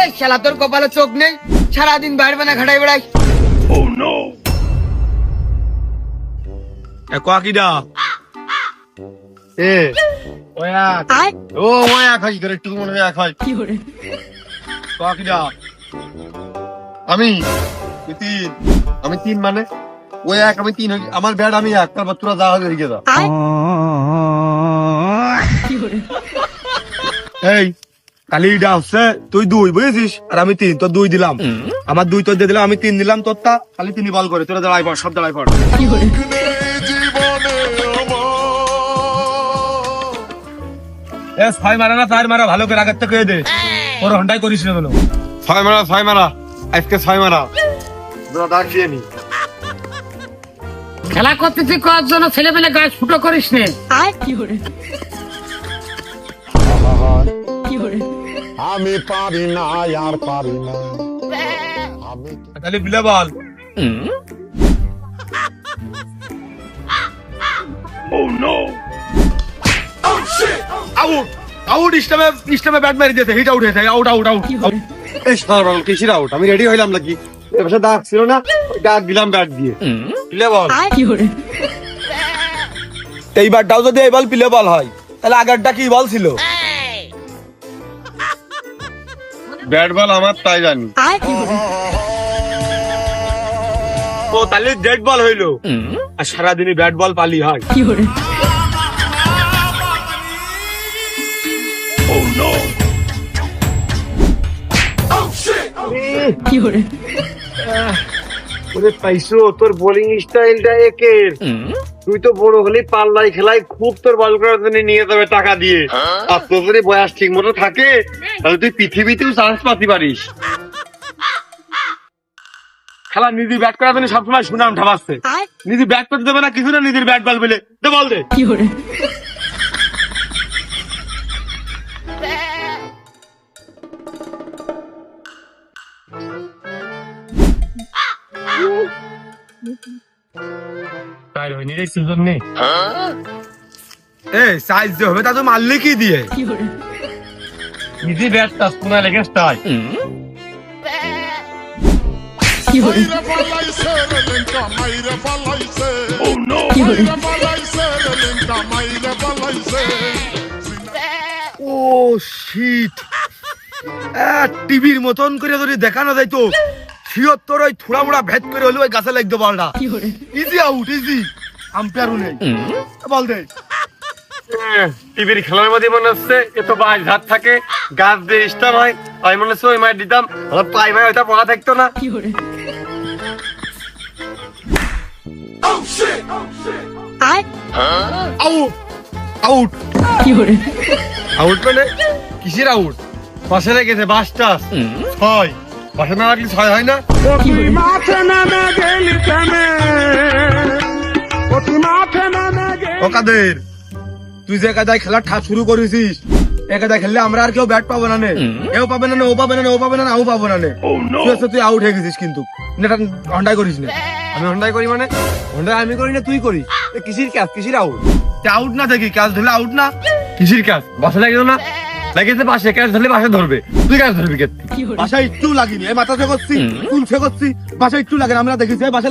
এই শালা তোর কপালে চোখ নেই সারাদিন বাইরে বানা ঘাটাই বেড়াই এ কাকিডা এ ওয়া ও ওয়া খাই করে একটু মনে হয় খাই কাকিডা আমি তিন। আমি তিন মানে? ওই এক আমি তিন আমার ব্যাট আমি এক তারপর তোরা যা এই কালি এটা হচ্ছে তুই দুই বুঝেছিস? আর আমি তিন তোর দুই দিলাম। আমার দুই তোর দিয়ে দিলাম আমি তিন দিলাম তোরটা। খালি তিনি বল করে তোরা দাঁড়াই পড় সব দাঁড়াই পড়। এ ছয় মারা না চার মারা ভালো করে আগের থেকে দে। ওর হন্ডাই করিস না বলো। ছয় মারা ছয় মারা। আজকে ছয় মারা। তোরা ডাক দিয়ে নি। খেলা করতেছি করার জন্য ছেলে পেলে গায়ে ফুটো করিস নে। আমি পারি না আর পারি না। আমি তাহলে বিলে বল। আউট আউট ইস্টামে ইস্টামে ব্যাট মারি দিয়েছে হিট আউট হয়েছে আউট আউট আউট এই কিসির আউট আমি রেডি হইলাম নাকি? এবার ডাক ছিল না? ডাক দিলাম ব্যাট দিয়ে। প্লে বল। এইবারটাও যদি এই বল প্লে বল হয়। তাহলে আগেরটা কি বল ছিল? ব্যাট বল আমার তাই জানি। ও তাহলে ডেড বল হইল। আর সারাদিনই ব্যাট বল পালি হয়। ওরে পাইছো তোর বোলিং স্টাইলটা একের। তুই তো বড় হলে পাল্লাই খেলায় খুব তোর বল করার জন্য নিয়ে যাবে টাকা দিয়ে। আর তোর যদি বয়স ঠিক মতো থাকে তাহলে তুই পৃথিবীতেও চান্স পাতি পারিস। খেলা নিজে ব্যাট করার জন্য সবসময় সুনাম ঠামাচ্ছে নিজে ব্যাট করতে দেবে না কিছু না নিজের ব্যাট বল বলে। দে বল দে। তাই হয়নি রে সুযোগ নেই। এ সাইজ যে হবে তা তো মারলে কি দিয়ে। নিজে ব্যাট কোনা লেগে পালাইছে ও শীত টিভির মতন করে যদি দেখানো যাইতো। শিওর তোর ওই থুড়া মুড়া ভেদ করে হলে ওই গাছে লাগতো বলটা ইজি আউট ইজি আম্পায়ারও নেই। বল দে। টিভির খেলার মধ্যে মনে হচ্ছে এত বাজ ধার থাকে গাছ দিয়ে স্টার হয়। তাই মনে হচ্ছে ওই মায়ের দিতাম আমার পাই মায় ওইটা পড়া থাকতো না। আউট আউট আউট মানে কিসের আউট পাশে লেগেছে বাসটা ছয়। পাশে না রাখলে ছয় হয় না। ও কাদের তুই যে একাদায় খেলা ঠা শুরু করেছিস একাদায় খেললে আমরা আর কেউ ব্যাট পাবো না নে। এও পাবে না ও পাবে না ও পাবে না নে, আও পাবো না নে। তুই আউট হয়ে গেছিস কিন্তু। এটা হন্ডাই করিস না। আমি হন্ডাই করি মানে? হন্ডাই আমি করি না তুই করিস। এ কিসির ক্যাচ কিসির আউট আউট না দেখি ক্যাচ ধরলে আউট না? কিসির ক্যাচ বাসা লাগে না? লাগেছে পাশে ক্যাচ ধরলে পাশে ধরবে। তুই ক্যাচ ধরবি কে? বাসা একটু লাগিনি এই মাথা করছি চুল করছি বাসা একটু লাগে আমরা দেখেছি বাসা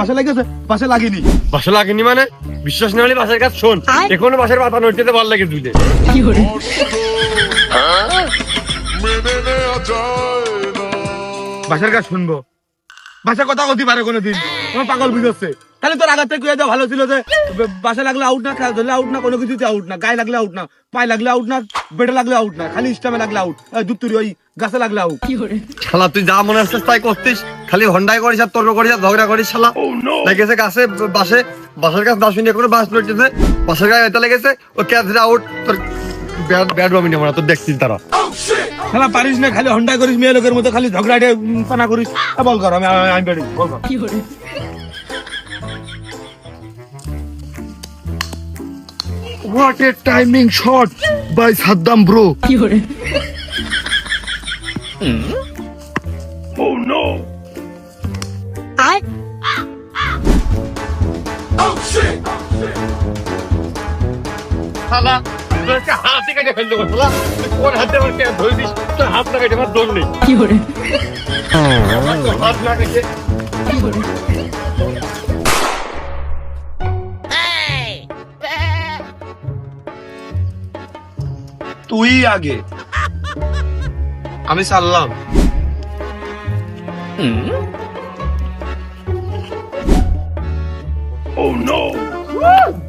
বাসা লাগেছে বাসা লাগিনি। বাসা লাগেনি মানে? বিশ্বাস না হলে বাসার কাজ শোন এখনও বাসার পাতা নড়তে বল লাগে দুইতে মেনে নেওয়া যায় বাসার কাজ শুনব। বাসা কথা বলতে পারে কোনোদিন। পাগল বুঝছে তাহলে তোর থেকে কুয়ে দেওয়া ভালো ছিল যে বাসা লাগলে আউট না খেলা ধরলে আউট না কোনো কিছুতে আউট না গায়ে লাগলে আউট না পায়ে লাগলে আউট না বেটে লাগলে আউট না খালি স্টামে লাগলে আউট দুত্তুরি ওই গাছে লাগলে আউট শালা তুই যা মনে হচ্ছে তাই করতিস। খালি হন্ডাই করিস আর তোর করিস আর ঝগড়া করিস শালা। লেগেছে গাছে বাসে বাসার কাছে দশ মিনিট করে বাস লড়তেছে বাসার গায়ে এটা লেগেছে ও ক্যাচ আউট তোর ব্যাট ব্যাট বামিনি আমরা তোর দেখছিস তারা। শালা পারিস না খালি হন্ডা করিস মেয়ে লোকের মতো খালি ঝগড়াটে পানা করিস। বল কর আমি আমি বল কর। What a timing shot by Saddam bro কি করে? Oh no I oh shit কেটে ফেলতে বসলা কোন হাতে আমার কে ধরে দিস তোর হাত না কেটে আমার দৌড় নেই। আমার তো হাত না কেটে তুই আগে। আমি চাললাম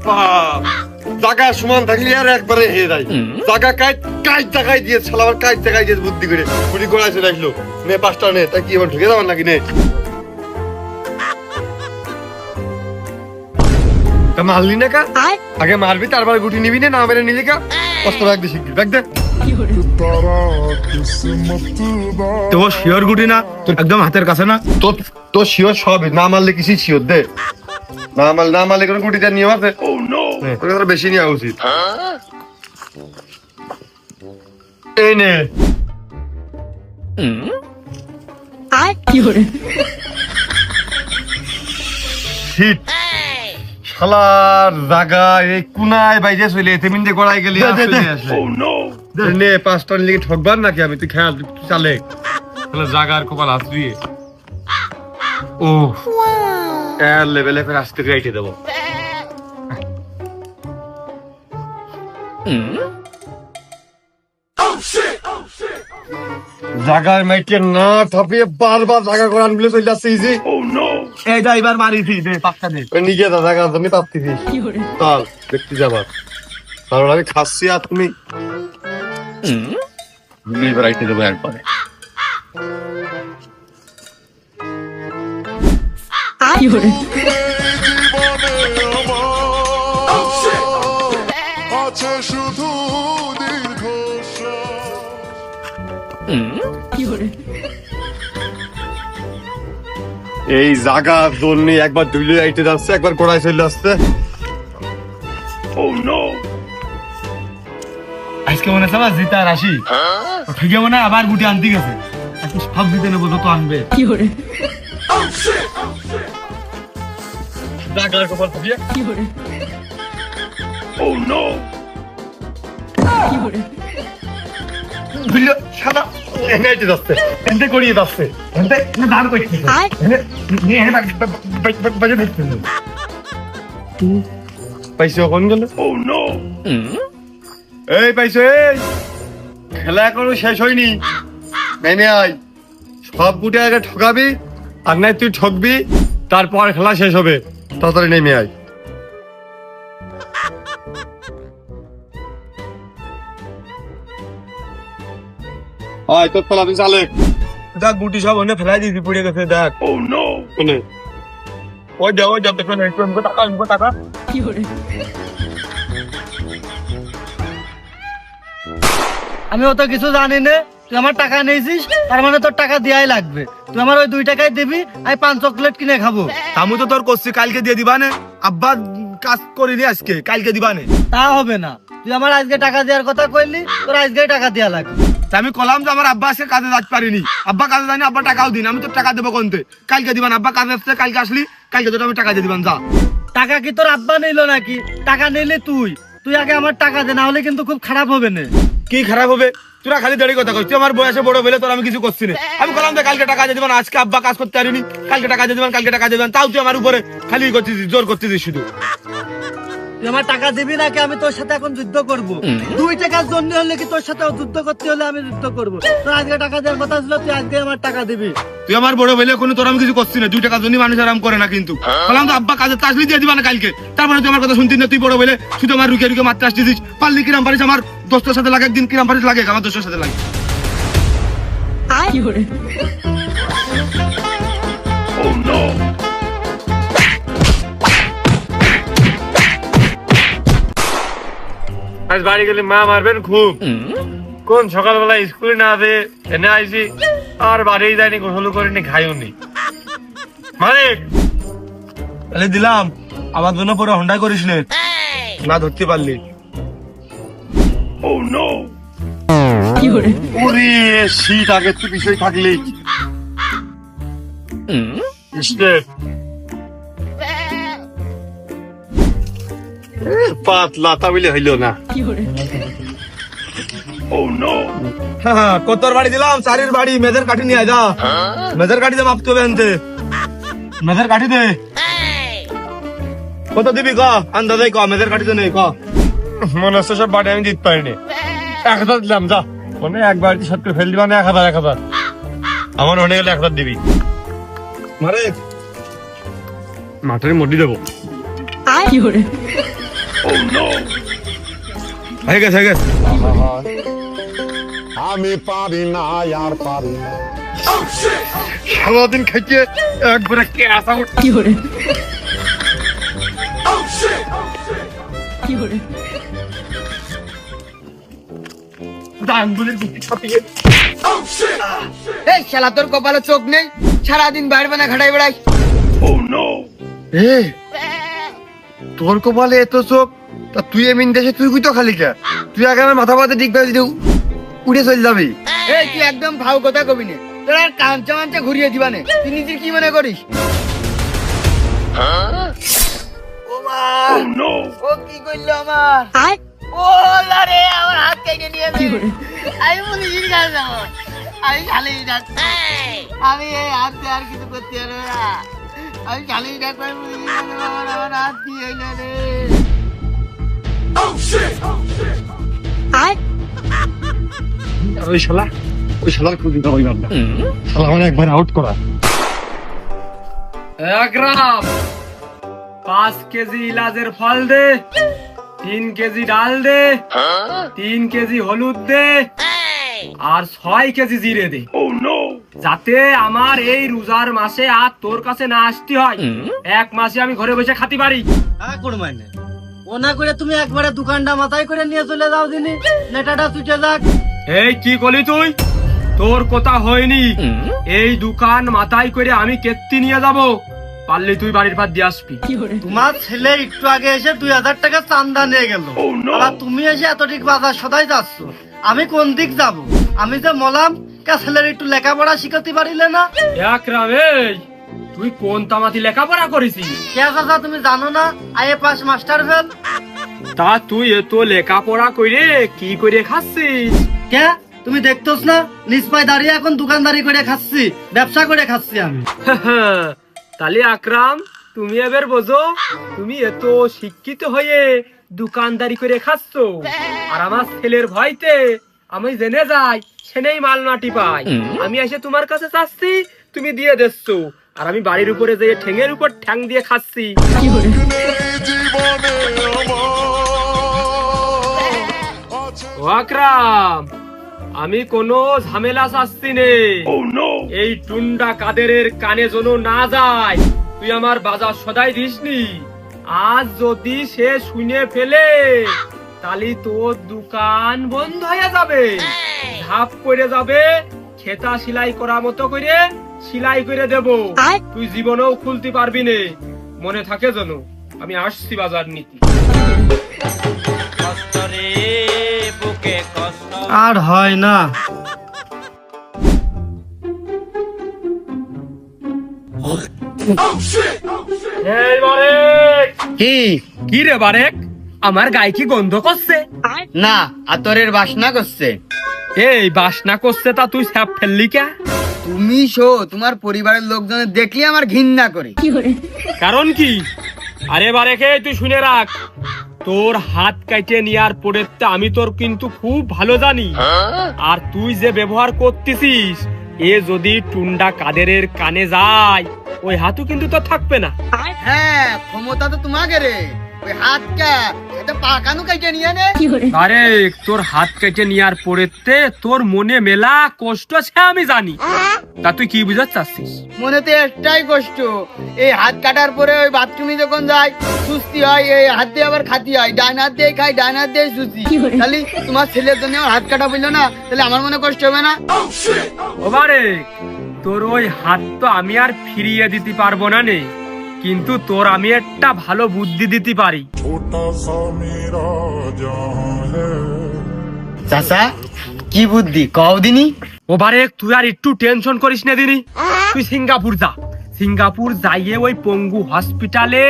বাপ জায়গা সমান থাকলে আর একবারে হে যাই জায়গা কাজ কাজ জায়গায় দিয়ে আমার কাজ জায়গায় দিয়ে বুদ্ধি করে পুরি গোড়াইছে রাখল নে পাঁচটা নে তাই কি এবার ঢুকে যাবার নাকি নে? তা মারলি না কা? আগে মারবি তারপরে গুটি নিবি না না মেরে নিবি কা? কষ্ট রাখবি শিখবি দেখ দে। তো শিওর গুটি না? তোর একদম হাতের কাছে না? তো তোর শিওর সবই না মারলে কিছু শিওর দে। না মারলে না মারলে কোনো গুটিটা নিয়ে মারবে নে, তোকে তোর বেশি নেওয়া উচিত। এই নে। শীত শালার জাগা এই কুনায় বাইরে চলে তেমিন যে গড়াই গেলি নে পাঁচটা লিগে ঠকবার নাকি আমি? তুই খেয়াল তুই চালে। তাহলে জাগার কপাল হাত দিয়ে। ও এর লেভেলে ফের আস্তে গাইটে দেবো। জাগার মাইকে না থাপিয়ে বারবার জাগা করান বলে চলে আসছে ইজি। এইটা এবার মারিছি দে পাক্কা দে। নিজে দা জাগা তুমি পাচ্ছিস চল দেখতে যাবা। কারণ আমি খাচ্ছি আর তুমি তুমি এবার আইতে দেবো একবারে। আছে শুধু এই জাগার জন্য একবার দুইলে আইতে যাচ্ছে একবার কোড়ায় চলে আসছে। আজকে মনে আছে আমার জিতার আসি ঠিক মনে হয় আবার গুটি আনতে গেছে। আজকে সব দিতে নেব যত আনবে। জাগার কপাল থাপিয়ে সাদা যাচ্ছে এনতে করিয়ে যাচ্ছে এনতে করছে বাজে দেখতে পাইছো কোন গেল? এই পাইছো এই! খেলা এখনও শেষ হয়নি। মেনে আয়। সব গুটে আগে ঠকাবি আর নাই তুই ঠকবি তারপর খেলা শেষ হবে। তাড়াতাড়ি নেমে আয়। আয় তোর তুই চালে দেখ গুটি সব অন্য ফেলাই দিয়েছি পড়ে গেছে দেখ। কোনে? ওই যাও ওই দেখো না একটু আমাকে টাকা আমাকে টাকা। আমি অত কিছু জানি না তুই আমার টাকা নিয়েছিস তার মানে তোর টাকা দেওয়াই লাগবে। তুই আমার ওই দুই টাকায় দিবি আমি পাঁচ চকলেট কিনে খাব। আমি তো তোর করছি কালকে দিয়ে দিবা নে। আব্বা কাজ করিনি আজকে কালকে দিবা নে। তা হবে না। তুই আমার আজকে টাকা দেওয়ার কথা কইলি তোর আজকে টাকা দেওয়া লাগবে। আমি কলাম যে আমার আব্বা আজকে কাজে যাতে পারিনি। আব্বা কাজে যায়নি আব্বা টাকাও দিন আমি তো টাকা দেবো কোনতে কালকে দিবান আব্বা কাজে আসছে কালকে আসলি কালকে তোর আমি টাকা দিয়ে দিবান যা। টাকা কি তোর আব্বা নিল নাকি? টাকা নিলে তুই। তুই আগে আমার টাকা দে না হলে কিন্তু খুব খারাপ হবে না। কি খারাপ হবে? তোরা খালি দাঁড়িয়ে কথা করছিস আমার বয়সে বড় বলে তোর আমি কিছু করছি না। আমি বললাম যে কালকে টাকা দিয়ে দিবেন আজকে আব্বা কাজ করতে পারিনি কালকে টাকা দিয়ে দিবেন কালকে টাকা দিয়ে দিবেন তাও তুই আমার উপরে খালি করতেছিস জোর করতেছিস শুধু। তুই আমার টাকা দিবি নাকি আমি তোর সাথে এখন যুদ্ধ করব? দুই টাকার জন্য হলে কি তোর সাথে যুদ্ধ করতে হলে আমি যুদ্ধ করব? তোর আজকে টাকা দেওয়ার কথা ছিল তুই আজকে আমার টাকা দিবি। তুই আমার বড় বলে কোনো তোর আমি কিছু করছি না। দুই টাকার জন্য মানুষ আরাম করে না কিন্তু। বললাম তো আব্বা কাজে আসলি দিয়ে দিবা না কালকে। তারপরে তুই আমার কথা শুনতিস না তুই বড় বলে শুধু আমার রুকে রুকে মারতে আসতেছিস। পারলি কিরাম পারিস? আমার দোস্তের সাথে লাগে একদিন কিরাম পারিস লাগে আমার দোস্তের সাথে লাগে। আজ বাড়ি গেলে মা মারবেন খুব। কোন সকালবেলা স্কুলে না দে এনে আইছি আর বাড়ি যায়নি গোসল করিনি খাইও নি মালিক! তাহলে দিলাম আমার জন্য পরে হন্ডা করিস নে। না ধরতে পারলি। ও নো ওরে শীত আগে তো বিষয় থাকলেই স্টেপ। পাতলা তা বলে হইল না। হ্যাঁ, কতর বাড়ি দিলাম চারির বাড়ি মেজের কাঠি নিয়ে যা। মেজের কাঠি দে মাপ তো বেনতে মেজের কাঠি দে। কত দিবি ক? আন্দাজে ক মেজের কাঠি তো নেই ক। মনে হচ্ছে সব বাড়ি আমি দিতে পারিনি। এক হাজার দিলাম যা। মানে এক বাড়িতে সব করে ফেল দিবা না এক হাজার এক হাজার। আমার মনে গেলে এক হাজার দিবি। মারে। মাঠের মধ্যে দেবো। হয়ে গেছে হয়ে গেছে আমি পারি না আর পারি না। সারাদিন খাইতে একবারে কে এই শালা তোর কপালে চোখ নেই। সারাদিন বাইরে বানা ঘাটাই বেড়াই এ তোর কপালে এত চোখ তা তুই এমিন দেশে তুই কুই তো খালি কে তুই আগে আমার মাথা পাতে দিক যদি উড়ে চলে যাবি। এই তুই একদম ফাউ কথা কবি নে। তোর আর কাঞ্চা মাঞ্চা ঘুরিয়ে দিবানে তুই নিজের কি মনে করিস? ও মা ও কি করল আমার? ও রে আমার হাত কেটে নিয়ে আমি পুলিশের কাছে আমি এই হাত দিয়ে আর কিছু করতে পারব না। আমি শালিশ ডাক্তার পুলিশের কাছে যাব, আমার আমার হাত দিয়ে এলো রে। ওই শালা ওই শালার খুঁজি না ওই শালা মানে একবার আউট করা। এক গ্রাম পাঁচ কেজি ইলাজের ফল দে তিন কেজি ডাল দে তিন কেজি হলুদ দে আর ছয় কেজি জিরে দে। যাতে আমার এই রোজার মাসে আর তোর কাছে না আসতে হয়। এক মাসে আমি ঘরে বসে খাতে পারি। হ্যাঁ ও না করে তুমি একবারে দোকানটা মাথায় করে নিয়ে চলে যাও দিনি। নেটাটা ছুটে যাক। এই কি করলি তুই? তোর কথা হয়নি। এই দোকান মাথায় করে আমি কেত্তি নিয়ে যাব। পারলে তুই বাড়ির পার দিয়ে আসবি। তোমার ছেলে একটু আগে এসে দুই হাজার টাকা চান্দা নিয়ে গেল। আর তুমি এসে এতটিক বাজার সদাই যাচ্ছ। আমি কোন দিক যাব? আমি যে মলাম কে ছেলের একটু লেখাপড়া শিখাতে পারিলে না? এক তুই কোন তামাতি লেখাপড়া করেছিস? কে চাচা তুমি জানো না? IA pass master fail. তা তুই এত লেখাপড়া কি করে খাচ্ছিস? কে? তুমি দেখতোস না? নিজ পায়ে দাঁড়িয়ে এখন দোকানদারি করে খাচ্ছি ব্যবসা করে খাচ্ছি আমি। তাহলে আকরাম তুমি এবার বোঝো তুমি এত শিক্ষিত হয়ে দোকানদারি করে খাচ্ছ। আর আমার ছেলের ভয়তে আমি জেনে যাই সেনেই মাল নাটি পাই আমি এসে তোমার কাছে চাচ্ছি তুমি দিয়ে দিচ্ছ। আর আমি বাড়ির উপরে যেয়ে ঠেঙের উপর ঠ্যাং দিয়ে খাচ্ছি। আকরাম আমি কোনো ঝামেলা চাচ্ছি নে। এই টুন্ডা কাদেরের কানে যেন না যায় তুই আমার বাজার সদাই দিসনি। আজ যদি সে শুনে ফেলে তালি তোর দোকান বন্ধ হয়ে যাবে। ঝাপ করে যাবে খেতা সেলাই করা মতো করে সেলাই করে দেব। তুই? জীবনেও খুলতে পারবি নে। মনে থাকে যেন আমি আসছি বাজার নীতি। আর হয় না। কি? কি রে বারেক? আমার গায়ে কি গন্ধ করছে? না আতরের বাসনা করছে। এই বাসনা করছে তা তুই স্যাপ ফেললি কে? তুমি শো তোমার পরিবারের লোকজন দেখলে আমার ঘৃণা করে। কারণ কি? আরে বারেকে তুই শুনে রাখ। তোর হাত কাটে নেওয়ার পরে আমি তোর কিন্তু খুব ভালো জানি। আর তুই যে ব্যবহার করতেছিস এ যদি টুন্ডা কাদেরের কানে যায় ওই হাতও কিন্তু তোর থাকবে না। হ্যাঁ ক্ষমতা তো তোমাকে রে। হাতটা এটা পাকানো কাইটে নিয়ে নে। আরে তোর হাত কেটে নেওয়ার পরেতে তোর মনে মেলা কষ্ট আছে আমি জানি। তা তুই কি বুঝাতে চাচ্ছিস? মনে তো একটাই কষ্ট এই হাত কাটার পরে ওই বাথরুমে যখন যায় সুস্থি হয় এই হাত দিয়ে আবার খাতি হয় ডান হাত দিয়ে খাই ডান হাত দিয়ে সুস্থি। তাহলে তোমার ছেলের জন্য আমার হাত কাটা বলল না তাহলে আমার মনে কষ্ট হবে না? ওবারে তোর ওই হাত তো আমি আর ফিরিয়ে দিতে পারব না নে। কিন্তু তোর আমি একটা ভালো বুদ্ধি দিতে পারি। কি বুদ্ধি? কও দিনি। ওবারে তুই আর একটু টেনশন করিস না দিনি। তুই সিঙ্গাপুর যা। সিঙ্গাপুর যাইয়ে ওই পঙ্গু হসপিটালে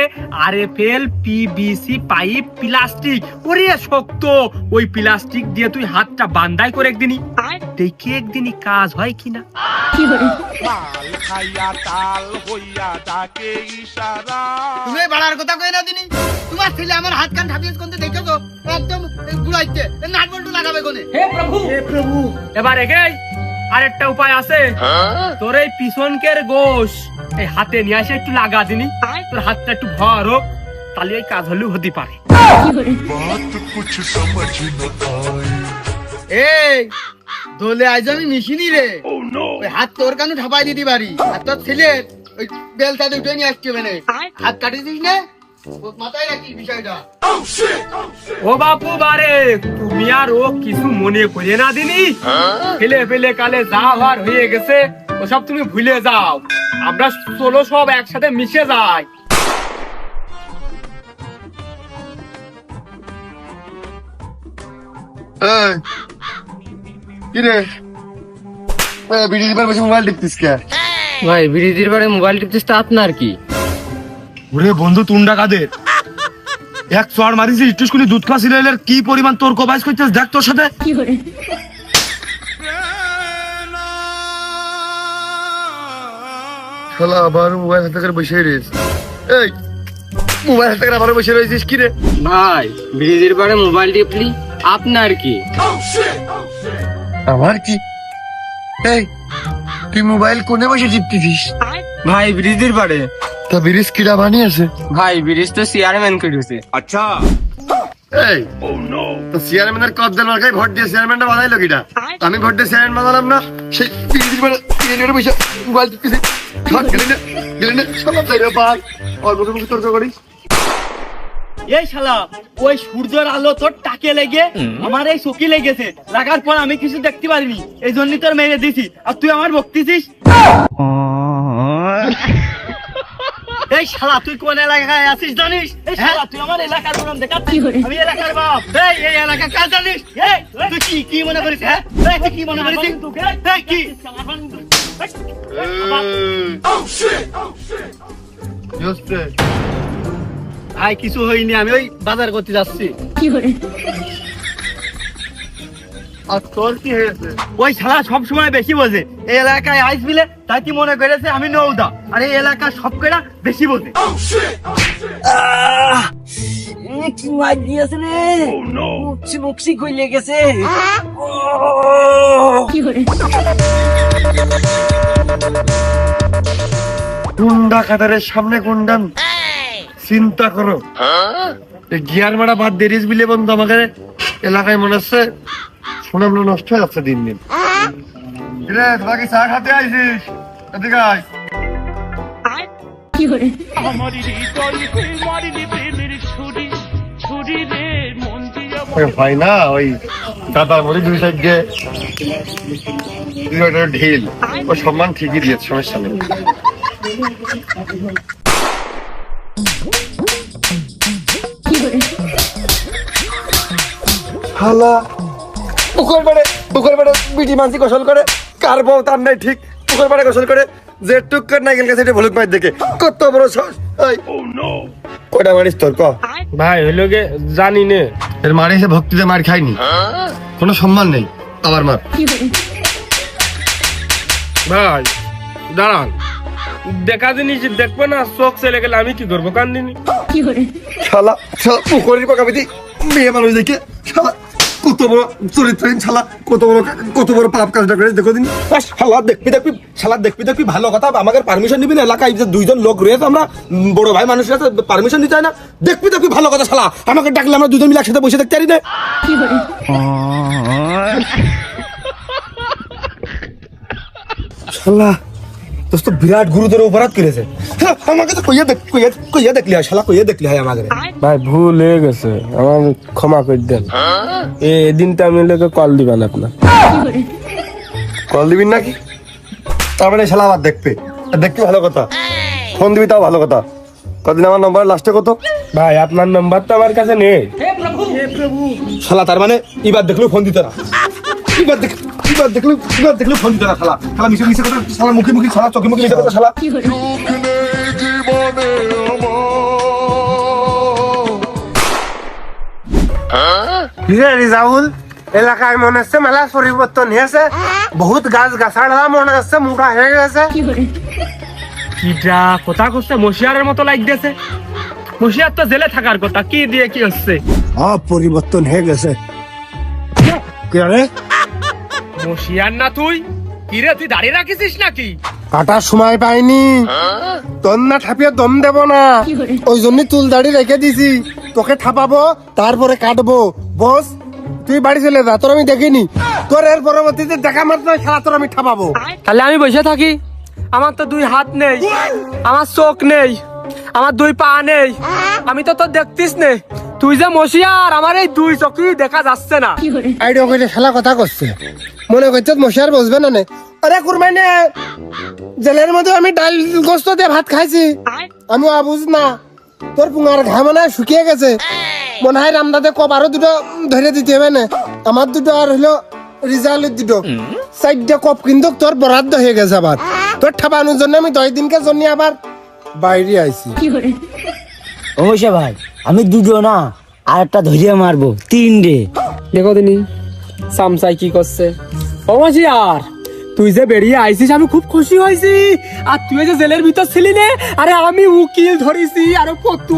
আর F L PVC pipe plastic. ওরে শক্ত! ওই প্লাস্টিক দিয়ে তুই হাতটা বান্দাই করে একদিনই। দেখি একদিনই কাজ হয় কিনা। তুমি বাড়ার কথা কই না দিনি তোমার ছেলে আমার হাত কান ঠাপিয়ে কোনতে? দেখো তো। একদম গুড়াইতে নাট বল্টু লাগাবে কোনে? হে প্রভু! এবার এগেই আরেকটা উপায় আছে। তোর এই পিছনকের গোশ এই হাতে নিয়ে আসে একটু লাগা দিনি তোর হাতটা একটু ভর হোক তাহলে এই কাজ হলেও হতে পারে। এই দোলে আজ আমি মিশিনি রে। ওই হাত তোর কানে ঠাপাই দিতে পারি। আর তোর ছেলে ওই বেলটা দুটো নিয়ে আসছে মানে হাত কাটিয়ে দিস না। ও মাথায় রাখিস বিষয়টা। ও বাপু বারে তুমি আর ও কিছু মনে করে না দিনি? ফেলে ফেলে কালে যা হওয়ার হয়ে গেছে ওসব তুমি ভুলে যাও। আমরা চলো সব একসাথে মিশে যাই। কিরে? বিড়ি বার বসে মোবাইল টিপতিস কে? ভাই বিরোধীর বারে মোবাইল টিপছিস তা আপনার কি? ওরে বন্ধু তুন্ডা কাদের? এক চড় মারিছি স্কুলে দুধ খাওয়া সিরিয়ালের কি পরিমাণ তোর কবাইজ করছিস? দেখ তোর সাথে। শালা আবার মোবাইল হাতে করে বসে রয়েছে এই মোবাইল হাতে করে আবার বসে রয়েছিস কি রে? ভাই বিরোধীর বারে মোবাইল টিপলি আপনার কি? আমার কি? এই তুই মোবাইল কোনে বসে টিপতেছিস? ভাই বিরোধীর বারে তা ব্রিজ কিরা বানিয়েছে? ভাই ব্রিজ তো চেয়ারম্যান করেছে এই তো চেয়ারম্যানের কদ দেন ভোট দিয়ে চেয়ারম্যানটা বানাইলো কিটা? আমি ভোট দিয়ে চেয়ারম্যান বানালাম না। সেই ব্রিজ মানে ব্রিজের বসে মোবাইল টিপতেছি। ঘর গেলি না গেলি না শালা তাই রে পাল ওর মুখে মুখে তর্ক করিস এই শালা ওই সূর্যের আলো তোর টাকে লেগে আমার এই চকি লেগেছে। লাগার পর আমি কিছু দেখতে পারিনি। এই জন্যই তোর মেরে দিছি। আর তুই আমার বকতেছিস? এই শালা তুই কোন এলাকায় আছিস জানিস? এই শালা তুই আমার এলাকার নাম দেখাচ্ছিস আমি এলাকার বাপ। এই এই এলাকা কাজ জানিস? এই তুই কি কি মনে করিস হ্যাঁ? এই, তুই কি মনে করিস? এই, কি? ভাই কিছু হয়নি আমি ওই বাজার করতে যাচ্ছি। আর তোর কি হয়েছে? ওই শালা সব সময় বেশি বোঝে। এই এলাকায় আইস বিলে তাই কি মনে করেছে? আমি নৌদা। আর এই এলাকার সব কেরা বেশি বোঝে। গুন্ডা কাতারের সামনে গুন্ডান চিন্তা করো। গিয়ার মারা বাদ দেরিস বিলে বন্ধু আমাকে এলাকায় মনে হচ্ছে সুনামলো নষ্ট হয়ে যাচ্ছে দিন দিন। রে তোরা কি চা খাতে আইছিস? এদিকে আয়। হয় না ওই দাদার মধ্যে দুই সাইড দিয়ে একটা ঢিল। ও সম্মান ঠিকই দিয়েছে সমস্যা নেই। হালা পুকুর পাড়ে পুকুর পাড়ে বিটি মানসি গোসল করে। কার বউ তার নাই ঠিক পুকুর গোসল করে। যে টুক নাইকেল গেছে এটা ভুলুক মাইর দেখে কত বড় সাহস এই। কয়টা মারিস তোর ক? ভাই হইল গে জানি নে। এর মারে এসে ভক্তিতে মার খাইনি। কোনো সম্মান নেই। আবার মার। ভাই দাঁড়ান। দেখা জিনিস দেখব না চোখ চলে গেলে আমি কি করব? কান্দিনি শালা শালা পুকুরের মেয়ে মানুষ দেখে শালা কত বড় চরিত্রহীন শালা কত বড় কত বড় পাপ কাজটা করে দেখো দিন। শালা দেখবি দেখবি শালা দেখবি দেখবি ভালো কথা আমাকে পারমিশন নিবি না এলাকায় যে দুইজন লোক রয়েছে আমরা বড় ভাই মানুষের কাছে পারমিশন নিতে হয় না। দেখবি দেখবি ভালো কথা শালা আমাকে ডাকলে আমরা দুজন মিলে একসাথে বসে দেখতে পারি না। শালা দোস্ত বিরাট গুরুতর অপরাধ করেছে। হ্যাঁ, আমাকে তো কইয়া দেখ কইয়া কইয়া দেখলি হয় শালা কইয়া দেখলি হয় আমাকে। ভাই ভুল হয়ে গেছে। আমার ক্ষমা করে দেন। এই দিনটা আমি লোকে কল দিবেন আপনার। কল দিবি নাকি তার মানে শালা আবার দেখবে। দেখবি ভালো কথা। ফোন দিবি তাও ভালো কথা। কদিন আমার নম্বর লাস্টে কত? ভাই আপনার নাম্বার তো আমার কাছে নেই। শালা তার মানে এবার দেখলেও ফোন দিতে না। এবার দেখ এবার দেখলেও এবার দেখলেও ফোন দিতে না শালা শালা মিশে মিশে কথা শালা মুখে মুখে শালা চোখে মুখে মিশে কথা শালা রিজাউল এলাকায় মনে হচ্ছে মেলা পরিবর্তন হয়েছে বহুত গাছ গাছাড়া মনে হচ্ছে মোটা হয়ে গেছে কিটা কথা করছে মশিয়ারের মতো লাগতেছে মশিয়ার তো জেলে থাকার কথা কি দিয়ে কি হচ্ছে সব পরিবর্তন হয়ে গেছে। কি রে মশিয়ার না তুই? কিরে তুই দাঁড়িয়ে রাখিস নাকি? কাটার সময় পাইনি। তোর না ঠাপিয়ে দম দেব না। ওই জন্য চুল দাড়ি রেখে দিছি। তোকে ঠাপাবো তারপরে কাটবো। বস তুই বাড়ি চলে যা তোর আমি দেখিনি। তোর এর পরবর্তীতে দেখা মাত্র খেলা তোর আমি ঠাপাবো। তাহলে আমি বসে থাকি। আমার তো দুই হাত নেই আমার চোখ নেই আমার দুই পা নেই। আমি তো তোর দেখতিস নে। তুই যে মশিয়ার আমার এই দুই চোখই দেখা যাচ্ছে না। আইডিয়া কইলে খেলা কথা করছে মনে করছে মশার বসবে না নে? আরে কুরমাই নে। জেলের মধ্যে আমি ডাল গোস্ত দিয়ে ভাত খাইছি। আমি আবুজ না। তোর পুঙার ঘা মনে শুকিয়ে গেছে। মনে হয় রামদাদে কবারও দুটো ধরে দিতে হবে না। আমার দুটো আর হলো রিজাল্টের দুটো। চারটে কপ কিন্তু তোর বরাদ্দ হয়ে গেছে আবার। তোর ঠাপানোর জন্য আমি দশ দিনকে জন্য আবার বাইরে আইছি। অবশ্যই ভাই আমি দুটো না আর একটা ধরিয়ে মারবো। তিনটে। দেখো দিনি। সামসাই কি করছে? ও মশিয়ার তুই যে বেরিয়ে আইছিস আমি খুব খুশি হয়েছি। আর তুই যে জেলের ভিতর ছিলি নে আরে আমি উকিল ধরেছি আর কত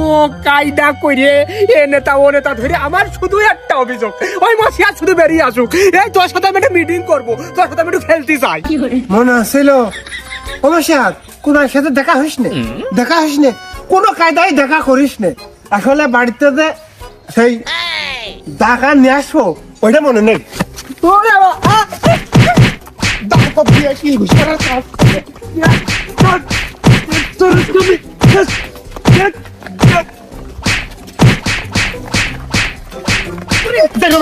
কায়দা করে এ নেতা ও নেতা ধরে আমার শুধু একটা অভিযোগ। ওই মশিয়ার শুধু বেরিয়ে আসুক। এই তোর সাথে আমি একটা মিটিং করব তোর সাথে আমি একটু খেলতে চাই মনে আছিল অবশ্যার কোন সাথে দেখা হইস নে? দেখা হইস নে? কোনো কায়দায় দেখা করিস নে? আসলে বাড়িতে যে সেই টাকা নিয়ে আসব ওইটা মনে নেই করে। ইয়া, তোর, তোর তুমি, ধ্যাৎ, ধ্যাৎ, ধ্যাৎ। ওরে, দেখো,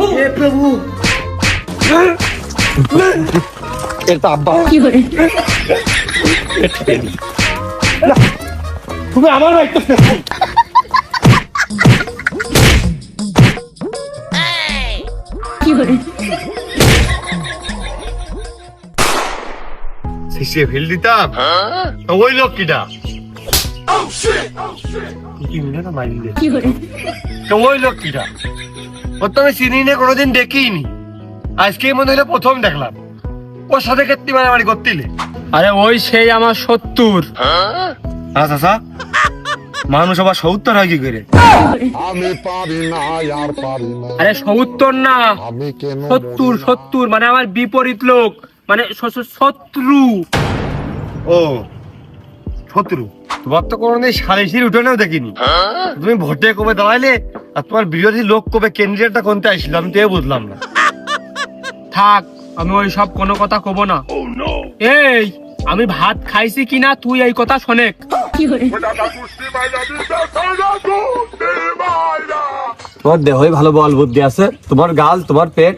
দেখো, দেখো, দেখো, কোনটা তিন মিনিট দেখ। তুমি আমার শিশিয়ে ফেল দিতাম। তো ওই লোক কিটা কি মিলে না মাইলে তো ওই লোক কিটা ওর তো আমি চিনি না কোনোদিন দেখিনি। আজকেই মনে হলো প্রথম দেখলাম। ওর সাথে কেটে মারামারি করতিলে। আরে ওই সেই আমার সত্তর আচ্ছা আচ্ছা মানুষ আবার সত্তর হয় কি করে? আমি পারি না আর পারি না। আরে সত্তর না। আমি কেন সত্তর সত্তর মানে আমার বিপরীত লোক। মানে শত্রু। ও শত্রু। তোমার তো কোনোদিন সালিশির উঠোনেও দেখিনি। তুমি ভোটে কবে দাঁড়াইলে আর তোমার বিরোধী লোক কবে ক্যান্ডিডেটটা কোনতে আসছিল আমি তো এ বুঝলাম না। থাক আমি ওই সব কোনো কথা কব না। এই আমি ভাত খাইছি কিনা তুই এই কথা শোনেক। তোমার দেহই ভালো বল বুদ্ধি আছে তোমার গাল তোমার পেট।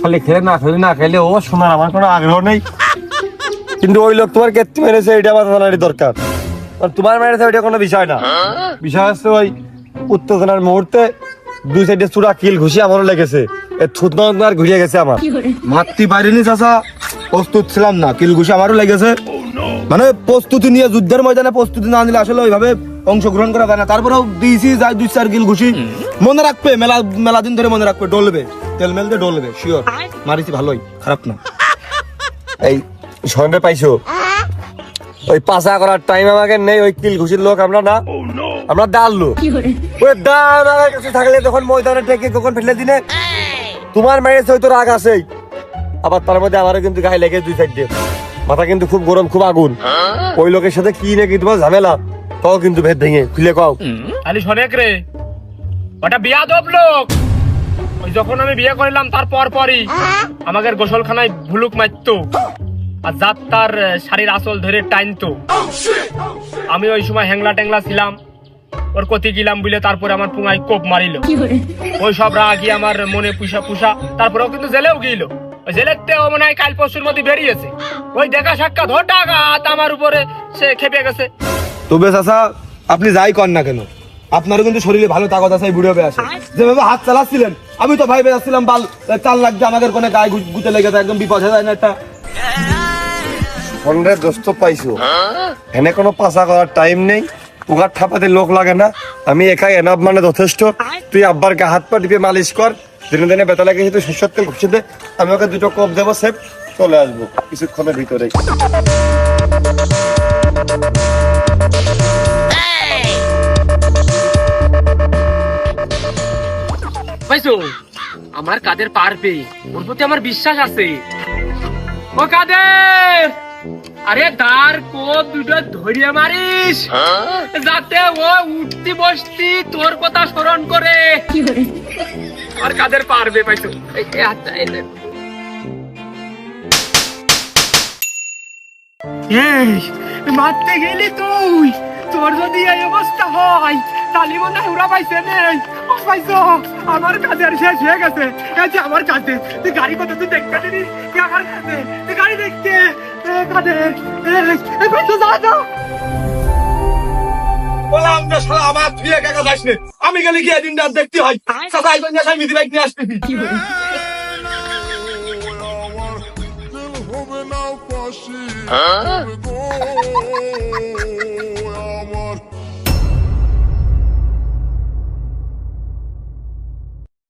খালি খেলে না খেলে না খেলে ও শোনার আমার কোনো আগ্রহ নেই। কিন্তু ওই লোক তোমার কেত্তি মেরেছে এটা আমার জানারই দরকার। আর তোমার মেরেছে ওইটা কোনো বিষয় না। বিষয় হচ্ছে ওই উত্তেজনার মুহূর্তে দুই সাইডে চূড়া কিল ঘুষি আমারও লেগেছে। এ থুতনা ঘুরিয়ে গেছে আমার। মারতে পারিনি চাচা প্রস্তুত ছিলাম না কিল ঘুষি আমারও লেগেছে। মানে প্রস্তুতি নিয়ে যুদ্ধের ময়দানে প্রস্তুতি না নিলে আসলে ওইভাবে অংশগ্রহণ করা যায় না। তারপরেও দিয়েছি যাই দুই চার কিল ঘুষি। মনে রাখবে মেলা মেলা দিন ধরে মনে রাখবে ডলবে। তেল মেল দিয়ে ডলবে শিওর মারিছি ভালোই খারাপ না। এই সঙ্গে পাইছো? ওই পাশা করার টাইম আমাকে নেই ওই কিল ঘুষির লোক আমরা না। আমরা ডাল লোক ওই আমার কাছে থাকলে তখন ময়দানে টেকে কখন ফেলে দিনে তোমার মেরেছে ওই তো রাগ আছেই। আবার তার মধ্যে আমারও কিন্তু গায়ে লেগে দুই সাইড। দিয়ে মাথা কিন্তু খুব গরম খুব আগুন। ওই লোকের সাথে কি নাকি তোমার ঝামেলা? তাও কিন্তু ভেদ ভেঙে খুলে কও। খালি শোনেক রে। ওটা বিয়া দব লোক। ওই যখন আমি বিয়ে করলাম তার পর পরই আমাদের গোসলখানায় ভুলুক মারতো আর যাত তার শাড়ির আসল ধরে টাইনতো। আমি ওই সময় হ্যাংলা ট্যাংলা ছিলাম। ওর কতি গিলাম বলে তারপরে আমার পুঙায় কোপ মারিল। ওই সব রাগই আমার মনে পুষা পুষা তারপরেও কিন্তু জেলেও জেলের মনে হয় কাল পরশুর মধ্যে বেরিয়েছে। ওই দেখা সাক্ষাৎ হঠাৎ আমার উপরে সে খেপে গেছে। তবে চাচা আপনি যাই কর না কেন? আপনারও কিন্তু শরীরে ভালো তাকত আছে বুড়ো হয়ে আসে যেভাবে হাত চালাচ্ছিলেন আমি তো ভাই বেড়াচ্ছিলাম বাল চাল লাগছে আমাদের কোনো গায়ে গুতে লেগে যায় একদম বিপদ হয়ে যায় না একটা। দোস্ত পাইছো? এনে কোনো পাশা করার টাইম নেই? উগার ঠাপাতে লোক লাগে না। আমি একাই এনাফ মানে যথেষ্ট। তুই আব্বার গা হাত পা টিপে মালিশ কর। দিনে দিনে বেতা লাগে তুই শস্যর তেল ঘুষে দে। আমি ওকে দুটো কপ দেবো, সেফ। চলে আসব কিছুক্ষণের ভিতরে। আমার কাদের পারবে? ওর প্রতি আমার বিশ্বাস আছে। ও কাদের? আরে তার কোপ দুটো ধরিয়ে মারিস। যাতে ও উঠতি বসতি তোর কথা স্মরণ করে। আর কাদের পারবে পাইছো? এই মারতে গেলি তুই। তোর যদি এই অবস্থা হয় তাহলে মনে হয় ওরা পাইছে নেই পাইছো আমার কাছে আর শেষ হয়ে গেছে। আমার কাছে তুই গাড়ি কত তুই দেখতে দিবি আমার কাছে তুই গাড়ি দেখতে। এ, কাঁদে এ, পাইছো যা যা বললাম যে শালা আমার তুই একা একা আমি গেলে গিয়ে দিনটা দেখতে হয়। চাচা আইবেন বাইক নিয়ে আসতেছি। Huh?